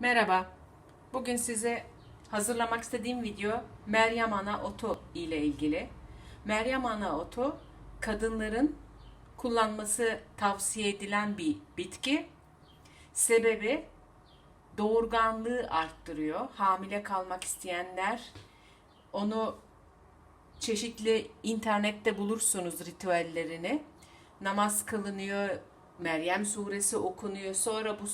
Merhaba. Bugün size hazırlamak istediğim video Meryem Ana Otu ile ilgili. Meryem Ana Otu kadınların kullanması tavsiye edilen bir bitki. Sebebi doğurganlığı arttırıyor. Hamile kalmak isteyenler onu çeşitli internette bulursunuz ritüellerini. Namaz kılınıyor, Meryem suresi okunuyor. Sonra bu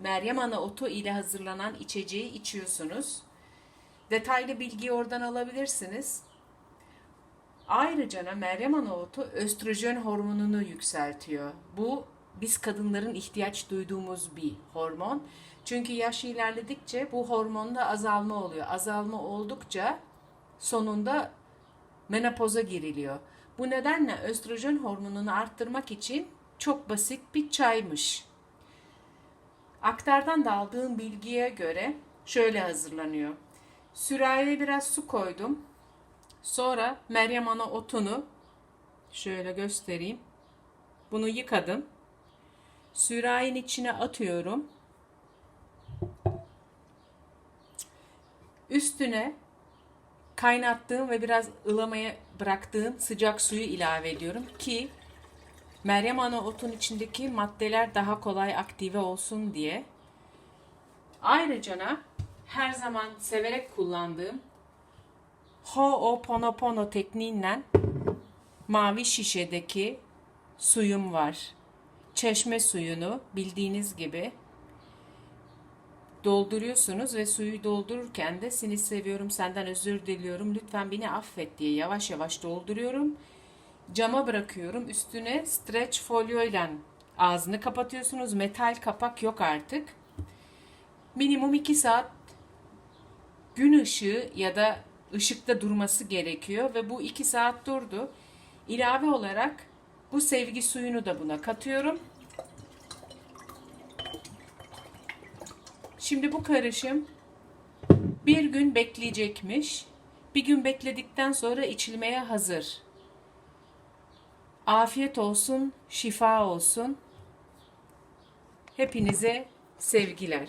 Meryem Ana otu ile hazırlanan içeceği içiyorsunuz. Detaylı bilgiyi oradan alabilirsiniz. Ayrıca Meryem Ana otu östrojen hormonunu yükseltiyor. Bu biz kadınların ihtiyaç duyduğumuz bir hormon. Çünkü yaş ilerledikçe bu hormonda azalma oluyor. Azalma oldukça sonunda menopoza giriliyor. Bu nedenle östrojen hormonunu arttırmak için çok basit bir çaymış. Aktardan da aldığım bilgiye göre şöyle hazırlanıyor. Sürahiye biraz su koydum. Sonra Meryem Ana otunu şöyle göstereyim. Bunu yıkadım. Sürahinin içine atıyorum. Üstüne kaynattığım ve biraz ılamaya bıraktığım sıcak suyu ilave ediyorum ki Meryem Ana otun içindeki maddeler daha kolay aktive olsun diye. Ayrıca her zaman severek kullandığım Ho'oponopono tekniğiyle mavi şişedeki suyum var. Çeşme suyunu bildiğiniz gibi dolduruyorsunuz ve suyu doldururken de seni seviyorum senden özür diliyorum lütfen beni affet diye yavaş yavaş dolduruyorum. Cama bırakıyorum üstüne stretch folyo ile ağzını kapatıyorsunuz metal kapak yok artık. Minimum 2 saat gün ışığı ya da ışıkta durması gerekiyor ve bu 2 saat durdu. İlave olarak bu sevgi suyunu da buna katıyorum. Şimdi bu karışım bir gün bekleyecekmiş. Bir gün bekledikten sonra içilmeye hazır. Afiyet olsun, şifa olsun. Hepinize sevgiler.